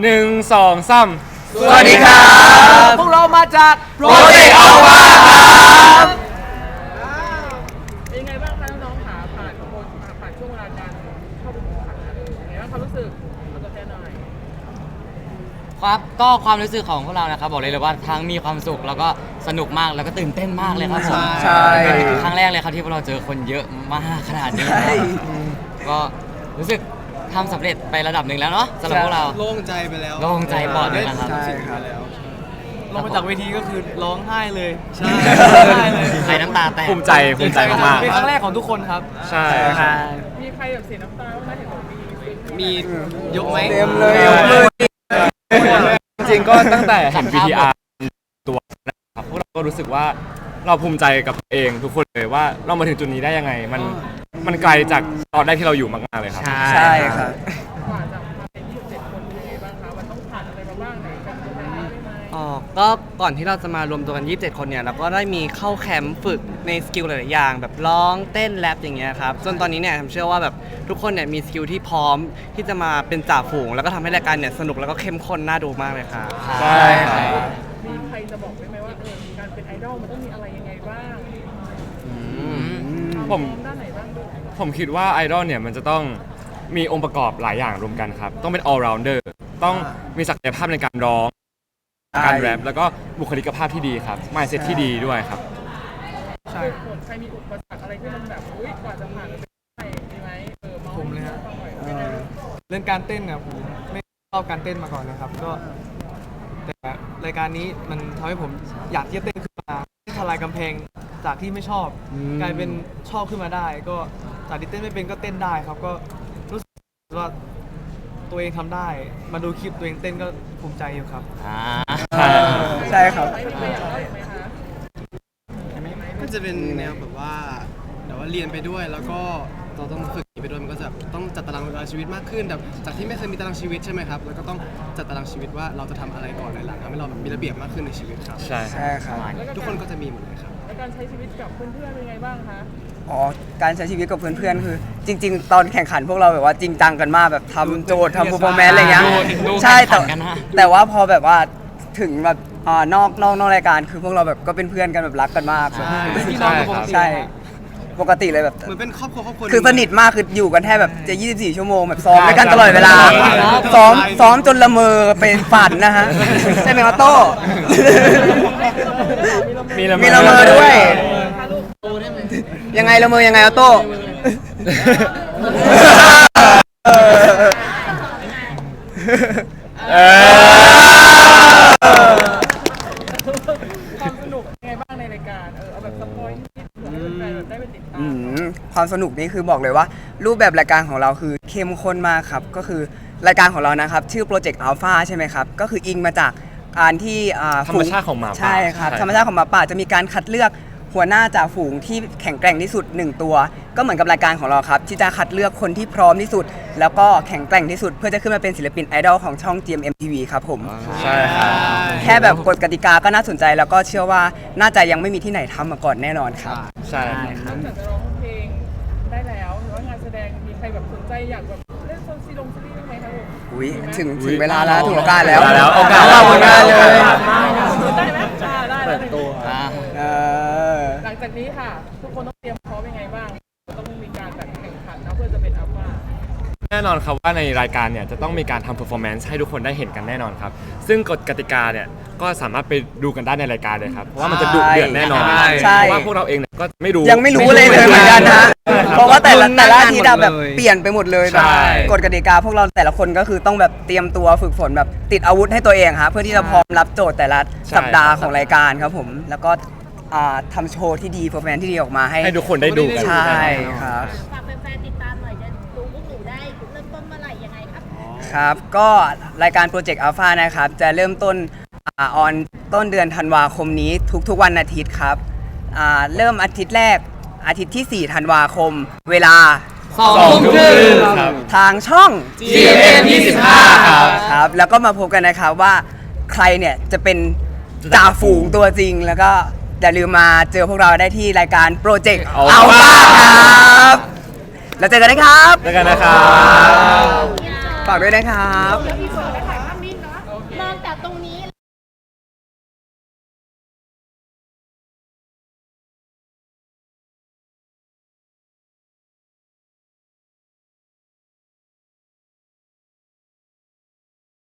หนึ่งสองสามสวัสดีครับ พวกเรามาจากโปรเจกต์อัลฟาครับเป็นยังไงบ้างคะน้องๆขาผ่านขบวนผ่านช่วงเวลาการเข้าไปแข่งขันนะเออเป็นไงบ้างความรู้สึกเอาตัวแทนหน่อยครับก็ความรู้สึกของพวกเรานะครับ บอกเลยเลยว่าทั้งมีความสุขแล้วก็สนุกมากแล้วก็ตื่นเต้นมากเลยครับผมใช่ครั้งแรกเลยครับที่พวกเราเจอคนเยอะมากขนาดนี้ก็รู้สึก ทำสำเร็จไประดับหนึ่งแล้วเนาะสำหรับพวกเรา โล่งใจไปแล้วโล่งใจปอดเลยนะครับ ใช่ครับ ลงมาจากเวทีก็คือร้องไห้เลยใช่ใส่น้ำตาแตกภูมิใจภูมิใจมากเป็นครั้งแรกของทุกคนครับ ๆใช่มีใครแบบเสียน้ำตาบ้างไหมเห็นบอกมีมียกไหมเต็มเลยจริงๆก็ตั้งแต่เห็น VTR ตัวนะครับพวกเราก็รู้สึกว่าเราภูมิใจกับตัวเองทุกคนเลยว่าเรามาถึงจุดนี้ได้ยังไง มัน มันไกลจากตอนแรกที่เราอยู่มากๆเลยครับ ใช่ครับกว่าจะมาเป็น27คนเป็นยังไงบ้างคะมันต้องผ่านอะไรมาบ้างไหนกันตัวแทนได้ไหมอ๋อก็ก่อนที่เราจะมารวมตัวกัน 27 คนเนี่ยเราก็ได้มีเข้าแคมป์ฝึกในสกิลหลายๆอย่าง แบบร้องเต้นแรปอย่างเงี้ยครับจนตอนนี้เนี่ยผมเชื่อว่าแบบทุกคนเนี่ยมีสกิลที่พร้อมที่จะมาเป็นจ่าฝูง แล้วก็ทำให้รายการเนี่ยสนุกแล้วก็เข้มข้นน่าดูมากเลยครับ ใช่ครับ มีใครจะบอกได้ไหมว่าเออการเป็นไอดอลมันต้องมีอะไรยังไงบ้างผมด้านไหนบ้างด้วย ผมคิดว่าไอดอลเนี่ยมันจะต้องมีองค์ประกอบหลายอย่างรวมกันครับ ต้องเป็น all rounder ต้องมีศักยภาพในการร้อง การแรปแล้วก็บุคลิกภาพที่ดีครับ mindset ที่ดีด้วยครับ ใช่ผลใครมีอุปสรรคอะไรที่มันแบบอุ้ยกว่าจะผ่านไปได้มีไหมเออมาผมเลยฮะฟังหน่อยเป็นไงบ้างเรื่องการเต้นเนี่ยผมไม่ชอบการเต้นมาก่อนนะครับ ก็ แต่รายการนี้มันทำให้ผมอยากที่จะเต้นขึ้นมาทลายกำแพงจากที่ไม่ชอบ กลายเป็นชอบขึ้นมาได้ก็ จากที่เต้นไม่เป็นก็เต้นได้ครับก็รู้สึกว่าตัวเองทำได้ มาดูคลิปตัวเองเต้นก็ภูมิใจอยู่ครับ อ่าใช่ครับใครมีใครอยากเล่าอีกไหมคะก็จะเป็นแนวแบบว่าแต่ว่าเรียนไปด้วยแล้วก็เราต้องฝึกไปด้วยมันก็จะต้องจัดตารางเวลาชีวิตมากขึ้นแบบจากที่ไม่เคยมีตารางชีวิตใช่ไหมครับแล้วก็ต้องจัดตารางชีวิตว่าเราจะทำอะไรก่อนในหลังทำให้เราแบบมีระเบียบมากขึ้นในชีวิตครับ ใช่ใช่ครับแล้วก็ทุกคนก็จะมีหมดเลยครับ แล้วการใช้ชีวิตกับเพื่อนๆเป็นไงบ้างคะอ๋อ การใช้ชีวิตกับเพื่อนๆคือ จริง ๆ ตอนแข่งขันพวกเราแบบว่าจริงจังกันมากแบบทำโจทย์ทำ performance อะไรเงี้ยดูดูใช่แข่งขัแต่นกันนะ แต่ว่าพอแบบว่าถึงแบบอ่านอกนอกนอกรายการคือพวกเราแบบก็เป็นเพื่อนกันแบบรักกันมากแบบเป็นพี่น้องกันปกติใช่ปกติเลยแบบ เหมือนเป็นครอบครัวครอบครัวคือสนิทมากคืออยู่กันแทบแบบจะ 24 ชั่วโมงแบบซ้อมด้วยกันตลอดเวลา ครับซ้อมซ้อมจนละเมอเป็นฝันนะฮะ ใช่ไหมครับโต้มี ละเมอมีละเมอด้วย ยังไงละเมอยังไงเอาโต้ เออ ความสนุกเป็นไงบ้างในรายการ เออ เอาแบบสปอยนิดๆเผื่อให้แฟนๆแบบได้ไปติดตาอืมมความสนุกนี่คือบอกเลยว่า รูปแบบรายการของเราคือเข้มข้นมากครับ ก็คือรายการของเรานะครับ ชื่อโปรเจกต์อัลฟาใช่ไหมครับ ก็คืออิงมาจาก การที่อ่ธรรมชาติของหมาป่าใช่ครับใช่ ธรรมชาติของหมาป่าจะมีการคัดเลือกหัวหน้าจ่าฝูงที่แข็งแกร่งที่สุดหนึ่งตัว ก็เหมือนกับรายการของเราครับ ที่จะคัดเลือกคนที่พร้อมที่สุด แล้วก็แข็งแกร่งที่สุด เพื่อจะขึ้นมาเป็นศิลปินไอดอลของช่อง GMM TV ครับผมใช่ครับแค่แบบกฎกติกาก็น่าสนใจ แล้วก็เชื่อว่าน่าจะยังไม่มีที่ไหนทำมาก่อนแน่นอนครับ ใช่นอกจากจะร้องเพลงได้แล้วหรือว่างานแสดงมีใครแบบสนใจอยากแบบ อุ้ยถึงถึงเวลาแล้วถึงโอกาสแล้วเวลาแล้วโอกาสเผลงานเลยได้ไหมอ่าได้เปิดตัวอ่าเออ หลังจากนี้ค่ะ ทุกคนต้องเตรียมพร้อมยังไงบ้าง ต้องมีการแบบแข่งขันนะเพื่อจะเป็นอัลฟาแน่นอนครับว่าในรายการเนี่ยจะต้องมีการทำ performance ให้ทุกคนได้เห็นกันแน่นอนครับ ซึ่งกฎกติกาเนี่ย ก็สามารถไปดูกันได้ในรายการเลยครับ เพราะว่ามันจะดุเดือดแน่นอน ใช่ เพราะว่าพวกเราเองเนี่ยก็ไม่รู้ ยังไม่รู้เลยเลยเหมือนกันนะ เพราะว่าแต่ละแต่ละอาทีตอะแบบเลยเปลี่ยนไปหมดเลยแบบใช่ กฎกติกาพวกเราแต่ละคนก็คือต้องแบบเตรียมตัวฝึกฝนแบบติดอาวุธให้ตัวเองครับเพื่อที่จะพร้อมรับโจทย์แต่ละสัปดาห์ของรายการครับผม แล้วก็อ่าทำโชว์ที่ดีเพอร์แมนที่ดีออกมาให้ให้ทุกคนได้ดูกัน ใช่ครับ ฝากแฟนๆติดตามหน่อยจะดูพวกหนูได้เริ่มต้นเมื่อไหร่ยังไงครับ ครับ ก็รายการโปรเจกต์อัลฟานะครับ จะเริ่มต้น ออนต้นเดือนธันวาคมนี้ทุกๆวันอาทิตย์ครับอ่าเริ่มอาทิตย์แรกอาทิตย์ที่ 4 ธันวาคม เวลาสองทุ่มครึ่งครับทางช่อง GMM 25ครับครับ แล้วก็มาพบกันนะครับว่าใครเนี่ยจะเป็นจ่าฝูงตัวจริง แล้วก็อย่าลืมมาเจอพวกเราได้ที่รายการโปรเจกต์อัล Alpha ฟาครับแล้วเจอกันนะครับแล้วกันนะครับฝากด้วยนะครับมีส่วนไปถ่ายภาพนิ่งตรงนี้